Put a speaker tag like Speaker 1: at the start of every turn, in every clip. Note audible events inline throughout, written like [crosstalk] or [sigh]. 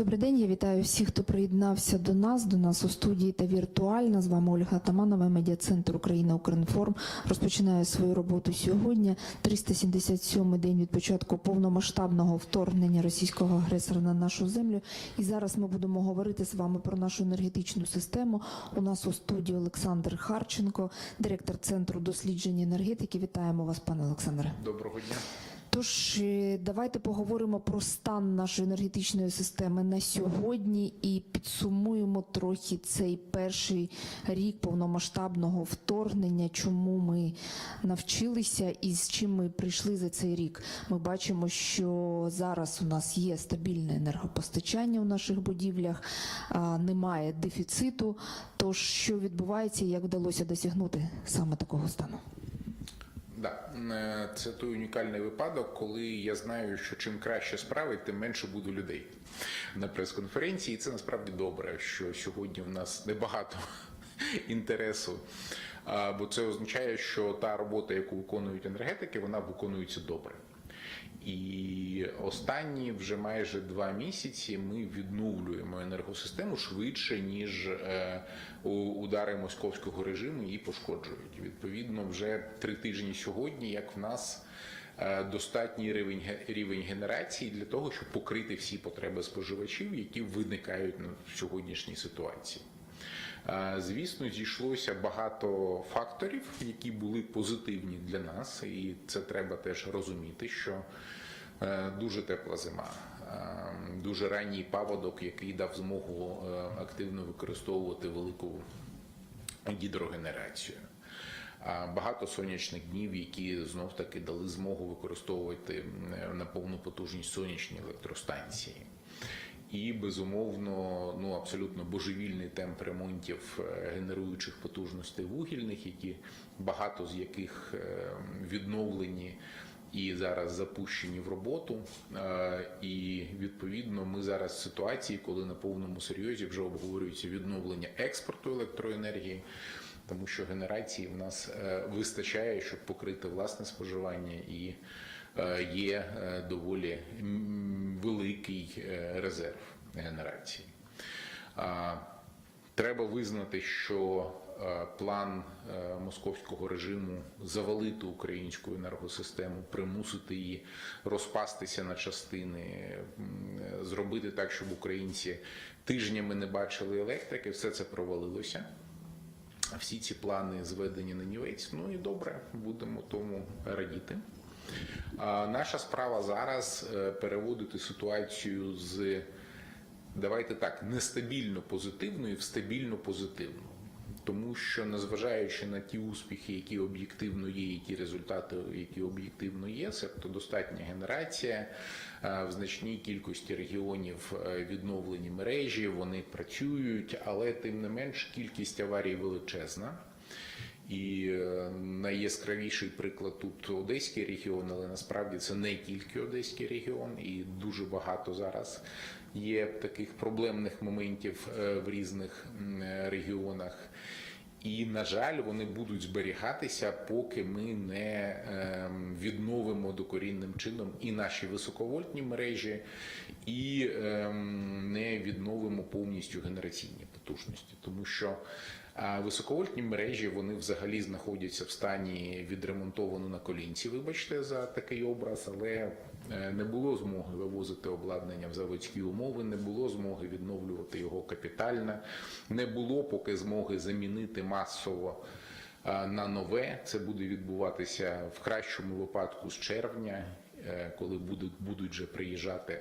Speaker 1: Добрий день, я вітаю всіх, хто приєднався до нас, до нас у студії та віртуально. З вами Ольга Таманова, медіа-центр Україна Укрінформ. Розпочинає свою роботу сьогодні. 377-й день від початку повномасштабного вторгнення російського агресора на нашу землю. І зараз ми будемо говорити з вами про нашу енергетичну систему. У нас у студії Олександр Харченко, директор центру дослідження енергетики. Вітаємо вас, пане Олександре.
Speaker 2: Доброго дня.
Speaker 1: Тож е, давайте поговоримо про стан нашої енергетичної системи на сьогодні і підсумуємо трохи цей перший рік повномасштабного вторгнення, чому ми навчилися і з чим ми прийшли за цей рік. Ми бачимо, що зараз у нас є стабільне енергопостачання у наших будівлях, немає дефіциту. Тож що відбувається, як вдалося досягнути саме такого стану?
Speaker 2: Да, е, це той унікальний випадок, коли я знаю, що чим краще справи, тим менше буде людей на прес-конференції. І це насправді добре, що сьогодні в нас небагато [laughs] інтересу. Бо це означає, що та робота, яку виконують енергетики, вона виконується добре. І останні вже майже два місяці ми відновлюємо енергосистему швидше, ніж е, удари московського режиму її пошкоджують. Відповідно, вже три тижні сьогодні, як в нас е, достатній рівень рівень генерації для того, щоб покрити всі потреби споживачів, які виникають в сьогоднішній ситуації. Е, Звісно, зійшлося багато факторів, які були позитивні для нас, і це треба теж розуміти, що дуже тепла зима, е, дуже ранній паводок, який дав змогу е, активно використовувати велику гідрогенерацію. Багато сонячних днів, які знов таки дали змогу використовувати на повну потужність сонячні електростанції. І безумовно, ну абсолютно божевільний темп ремонтів е, генеруючих потужностей вугільних, які багато з яких е, відновлені і зараз запущені в роботу. Е, І відповідно ми зараз в ситуації, коли на повному серйозі вже обговорюється відновлення експорту електроенергії. Тому що генерації в нас е, вистачає, щоб покрити власне споживання, і е, є доволі великий резерв генерації. Треба визнати, що план е, московського режиму завалити українську енергосистему, примусити її розпастися на частини, е, зробити так, щоб українці тижнями не бачили електрики, все це провалилося. Всі ці плани зведені на нівець. Ну і добре, будемо тому радіти. Наша справа зараз е, переводити ситуацію з давайте так нестабільно позитивної в стабільно позитивну. Тому що, незважаючи на ті успіхи, які об'єктивно є, і ті результати, які об'єктивно є, тобто достатня генерація е, в значній кількості регіонів е, відновлені мережі, вони працюють, але тим не менш кількість аварій величезна. І е, найяскравіший приклад тут Одеський регіон, але насправді це не тільки Одеський регіон, і дуже багато зараз є таких проблемних моментів е, в різних е, регіонах. І, на жаль, вони будуть зберігатися, поки ми не ем, відновимо докорінним чином і наші високовольтні мережі, і ем, не відновимо повністю генераційні потужності, тому що високовольтні мережі вони взагалі знаходяться в стані відремонтовано на колінці. Вибачте за такий образ, але не було змоги вивозити обладнання в заводські умови, не було змоги відновлювати його капітально, не було поки змоги замінити масово. е, На нове це буде відбуватися в кращому випадку з червня, е, коли будуть будуть вже приїжджати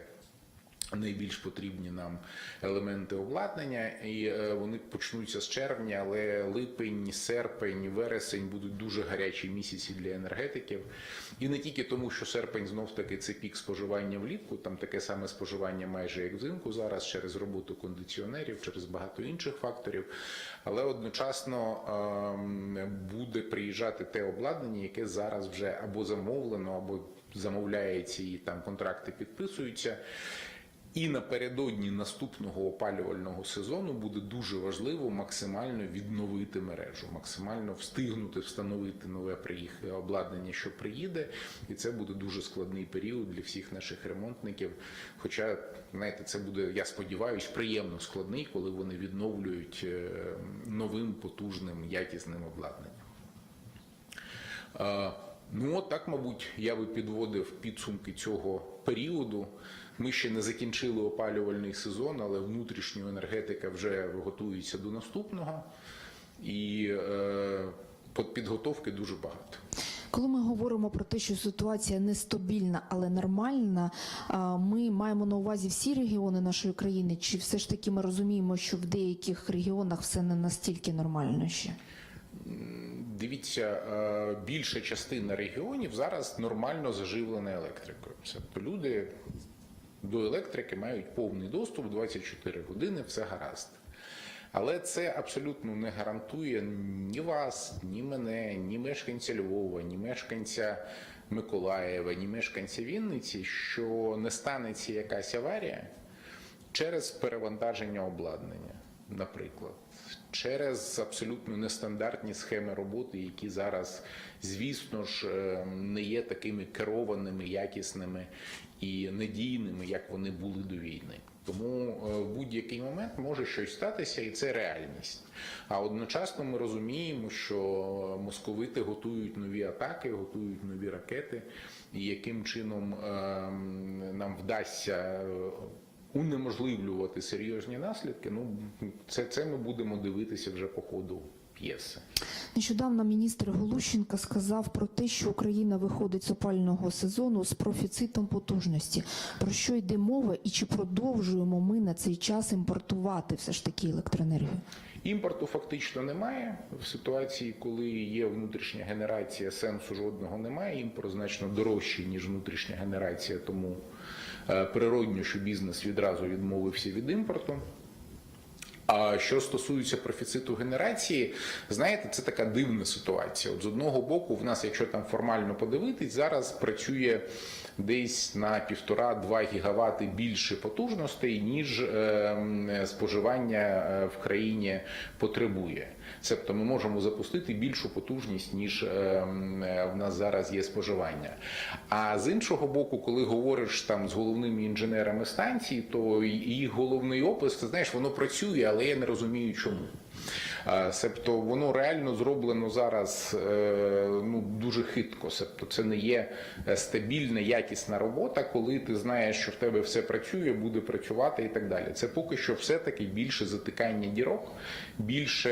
Speaker 2: найбільш потрібні нам елементи обладнання, і е, вони почнуться з червня, але липень, серпень, вересень будуть дуже гарячі місяці для енергетиків. І не тільки тому, що серпень знов таки це пік споживання влітку, там таке саме споживання майже як взимку зараз через роботу кондиціонерів, через багато інших факторів. Але одночасно ем, буде приїжджати те обладнання, яке зараз вже або замовлено, або замовляється і там контракти підписуються. І напередодні наступного опалювального сезону буде дуже важливо максимально відновити мережу, максимально встигнути встановити нове обладнання, що приїде, і це буде дуже складний період для всіх наших ремонтників. Хоча, знаєте, це буде, я сподіваюся, приємно складний, коли вони відновлюють е, новим потужним якісним обладнанням. Е, Ну, от так, мабуть, я би підводив підсумки цього періоду. Ми ще не закінчили опалювальний сезон, але внутрішня енергетика вже готується до наступного, і е, підготовки дуже багато.
Speaker 1: Коли ми говоримо про те, що ситуація нестабільна, але нормальна, ми маємо на увазі всі регіони нашої країни, чи все ж таки ми розуміємо, що в деяких регіонах все не настільки нормально ще?
Speaker 2: Дивіться, е, більша частина регіонів зараз нормально заживлена електрикою. Тобто люди до електрики мають повний доступ 24 години, все гаразд. Але це абсолютно не гарантує ні вас, ні мене, ні мешканця Львова, ні мешканця Миколаєва, ні мешканця Вінниці, що не станеться якась аварія через перевантаження обладнання, наприклад, через абсолютно нестандартні схеми роботи, які зараз, звісно ж, е, не є такими керованими, якісними і надійними, як вони були до війни. Тому е, в будь-який момент може щось статися, і це реальність. А одночасно ми розуміємо, що московити готують нові атаки, готують нові ракети, і яким чином е, нам вдасться е, унеможливлювати серйозні наслідки. Ну це, це ми будемо дивитися вже по ходу п'єси.
Speaker 1: Нещодавно міністр Голущенка сказав про те, що Україна виходить з опального сезону з профіцитом потужності. Про що йде мова, і чи продовжуємо ми на цей час імпортувати все ж таки електроенергію?
Speaker 2: Імпорту фактично немає в ситуації, коли є внутрішня генерація, сенсу жодного немає. Імпорт значно дорожчий ніж внутрішня генерація, тому е, природньо, що бізнес відразу відмовився від імпорту. А що стосується профіциту генерації, знаєте, це така дивна ситуація. От з одного боку, в нас, якщо там формально подивитись, зараз працює десь на півтора-два гігавати більше потужностей, ніж е, споживання е, в країні потребує. Тобто ми можемо запустити більшу потужність, ніж е, в нас зараз є споживання. А з іншого боку, коли говориш там з головними інженерами станції, то їх головний опис, ти знаєш, воно працює, але я не розумію, чому. Себто воно реально зроблено зараз е, ну, дуже хитко. Себто це не є е, стабільна, якісна робота, коли ти знаєш, що в тебе все працює, буде працювати і так далі. Це поки що все-таки більше затикання дірок, більше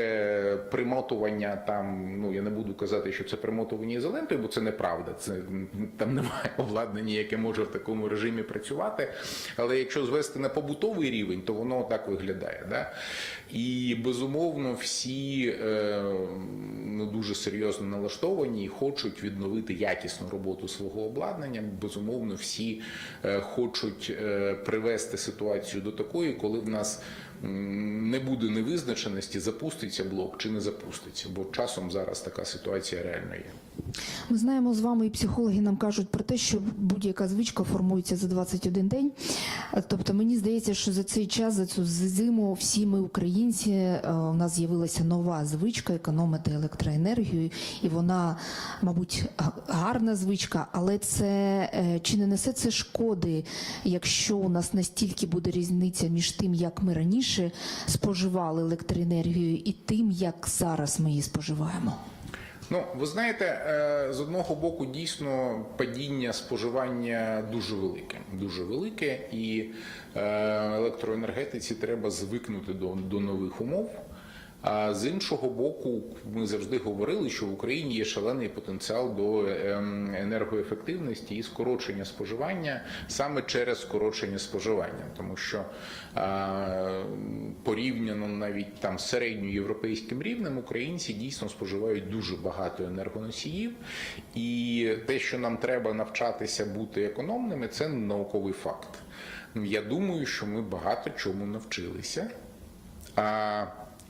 Speaker 2: примотування там. Ну я не буду казати, що це примотування ізолентою, бо це неправда. Це там немає обладнання, яке може в такому режимі працювати. Але якщо звести на побутовий рівень, то воно так виглядає. Да? І безумовно всі е, ну, дуже серйозно налаштовані і хочуть відновити якісну роботу свого обладнання. Безумовно, всі е, хочуть е, привести ситуацію до такої, коли в нас не буде невизначеності, запуститься блок чи не запуститься, бо часом зараз така ситуація реально є.
Speaker 1: Ми знаємо з вами, і психологи нам кажуть про те, що будь-яка звичка формується за 21 день. Тобто мені здається, що за цей час, за цю зиму, всі ми, українці, е, у нас з'явилася нова звичка економити електроенергію, і вона, мабуть, гарна звичка, але це е, чи не несе це шкоди, якщо у нас настільки буде різниця між тим, як ми раніше споживали електроенергію, і тим, як зараз ми її споживаємо?
Speaker 2: Ну, ви знаєте, е, з одного боку, дійсно падіння споживання дуже велике, дуже велике, і е, електроенергетиці треба звикнути до, до нових умов. А з іншого боку, ми завжди говорили, що в Україні є шалений потенціал до ем, енергоефективності і скорочення споживання саме через скорочення споживання, тому що порівняно навіть там середньоєвропейським рівнем українці дійсно споживають дуже багато енергоносіїв, і те, що нам треба навчатися бути економними, це науковий факт. Я думаю, що ми багато чому навчилися.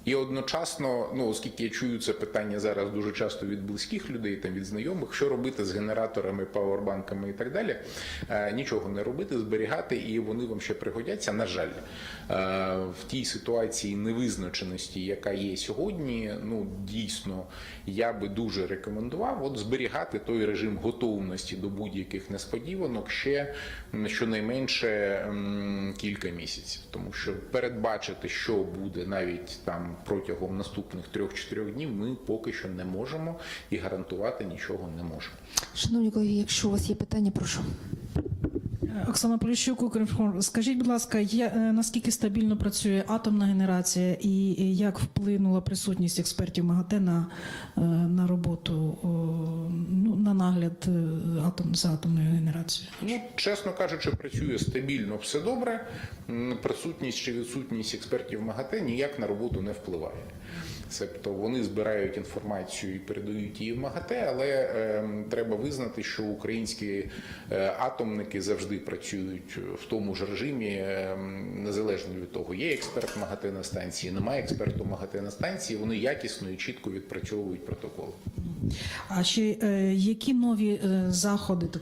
Speaker 2: І одночасно, ну оскільки я чую це питання зараз дуже часто від близьких людей, там від знайомих, що робити з генераторами, павербанками і так далі, е, нічого не робити, зберігати, і вони вам ще пригодяться. На жаль, е, в тій ситуації невизначеності, яка є сьогодні, ну дійсно я би дуже рекомендував от зберігати той режим готовності до будь-яких несподіванок ще щонайменше м, кілька місяців, тому що передбачити, що буде навіть там протягом наступних трьох-чотирьох днів, ми поки що не можемо і гарантувати нічого не можемо.
Speaker 1: Шановні колеги, якщо у вас є питання, прошу.
Speaker 3: Оксана Поліщук, Укрінформ. Скажіть, будь ласка, є, е, наскільки стабільно працює атомна генерація і і як вплинула присутність експертів МАГАТЕ на, е, на роботу, ну, на нагляд е, атом, за атомною генерацією?
Speaker 2: Ну, чесно кажучи, працює стабільно, все добре. Присутність чи відсутність експертів МАГАТЕ ніяк на роботу не впливає. Тобто вони збирають інформацію і передають її в МАГАТЕ, але е, треба визнати, що українські е, атомники завжди працюють в тому ж режимі, е, незалежно від того, є експерт МАГАТЕ на станції, немає експерту МАГАТЕ на станції. Вони якісно і чітко відпрацьовують протоколи.
Speaker 3: А ще е, які нові е, заходи та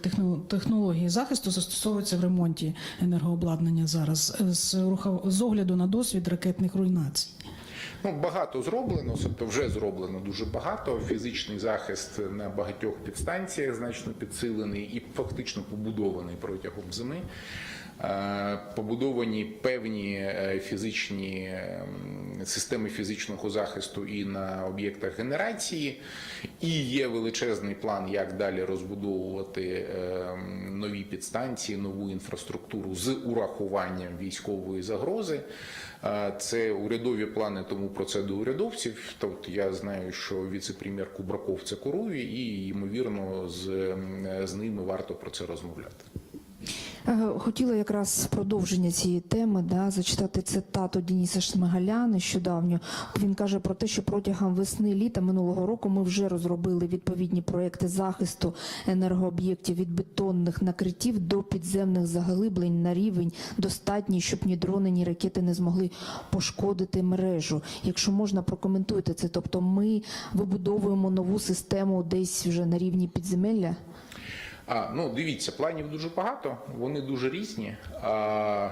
Speaker 3: технології захисту застосовуються в ремонті енергообладнання зараз е, з, з огляду на досвід ракетних руйнацій?
Speaker 2: Ну, багато зроблено, тобто вже зроблено дуже багато. Фізичний захист на багатьох підстанціях значно підсилений і фактично побудований протягом зими. Е, Побудовані певні е, фізичні ем, системи фізичного захисту і на об'єктах генерації, і є величезний план, як далі розбудовувати ем, нові підстанції, нову інфраструктуру з урахуванням військової загрози. Е, Це урядові плани, тому про це до урядовців. Тобто я знаю, що віце-прем'єр Кубраков це курує, і ймовірно з, ем, з ними варто про це розмовляти.
Speaker 1: Е, Хотіла якраз продовження цієї теми да, зачитати цитату Дениса Шмигаля нещодавньо. Він каже про те, що протягом весни-літа минулого року ми вже розробили відповідні проекти захисту енергооб'єктів від бетонних накриттів до підземних заглиблень на рівень достатній, щоб ні дрони, ні ракети не змогли пошкодити мережу. Якщо можна, прокоментуйте це. Тобто, ми вибудовуємо нову систему десь вже на рівні підземелля.
Speaker 2: А, ну дивіться, планів дуже багато, вони дуже різні. А,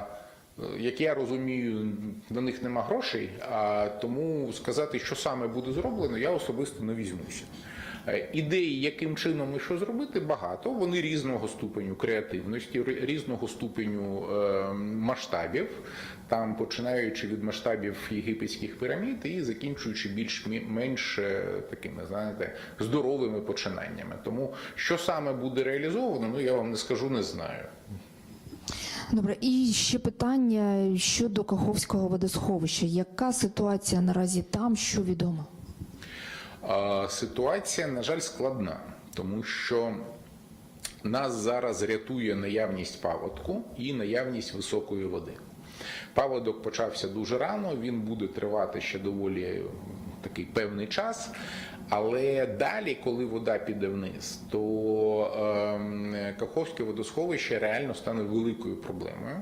Speaker 2: як я розумію, на них нема грошей, а тому сказати, що саме буде зроблено, я особисто не візьмуся. Е, Ідеї, яким чином і що зробити, багато. Вони різного ступеню креативності, різного ступеню е, масштабів, там починаючи від масштабів єгипетських пірамід і закінчуючи більш-менш е, такими, знаєте, здоровими починаннями. Тому що саме буде реалізовано, ну я вам не скажу, не знаю.
Speaker 1: Добре, і ще питання щодо Каховського водосховища. Яка ситуація наразі там, що відомо?
Speaker 2: Ситуація, на жаль, складна, тому що нас зараз рятує наявність паводку і наявність високої води. Паводок почався дуже рано, він буде тривати ще доволі такий певний час. Але далі, коли вода піде вниз, то ем, Каховське водосховище реально стане великою проблемою.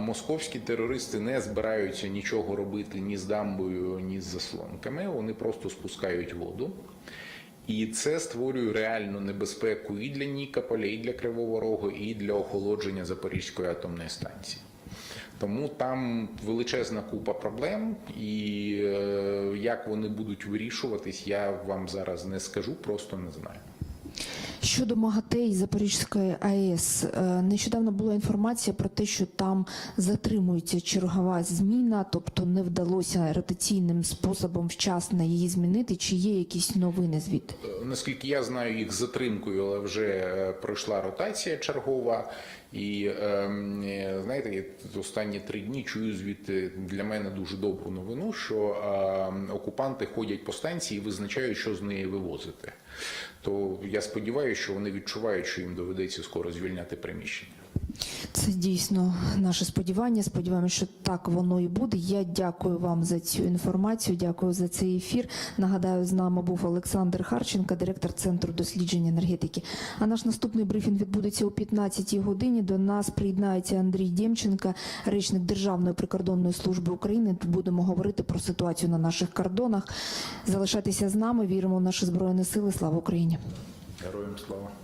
Speaker 2: Московські терористи не збираються нічого робити ні з дамбою, ні з заслонками. Вони просто спускають воду. І це створює реальну небезпеку і для Нікополя, і для Кривого Рогу, і для охолодження Запорізької атомної станції. Тому там величезна купа проблем, і е, як вони будуть вирішуватись, я вам зараз не скажу, просто не знаю.
Speaker 1: Щодо МАГАТЕ і Запорізької АЕС, е, нещодавно була інформація про те, що там затримується чергова зміна, тобто не вдалося ротаційним способом вчасно її змінити. Чи є якісь новини звідти?
Speaker 2: Наскільки я знаю, їх затримкою, але вже е, пройшла ротація чергова. І ем, е, знаєте, я останні три дні чую звідти для мене дуже добру новину, що ем, окупанти ходять по станції і визначають, що з неї вивозити. То я сподіваюся, що вони відчувають, що їм доведеться скоро звільняти приміщення.
Speaker 1: Це дійсно наше сподівання. Сподіваємося, що так воно і буде. Я дякую вам за цю інформацію. Дякую за цей ефір. Нагадаю, з нами був Олександр Харченко, директор центру досліджень енергетики. А наш наступний брифінг відбудеться о 15 годині. До нас приєднається Андрій Дємченко, речник Державної прикордонної служби України. Будемо говорити про ситуацію на наших кордонах. Залишайтеся з нами. Віримо в наші збройні сили. Слава Україні!
Speaker 2: Героям слава.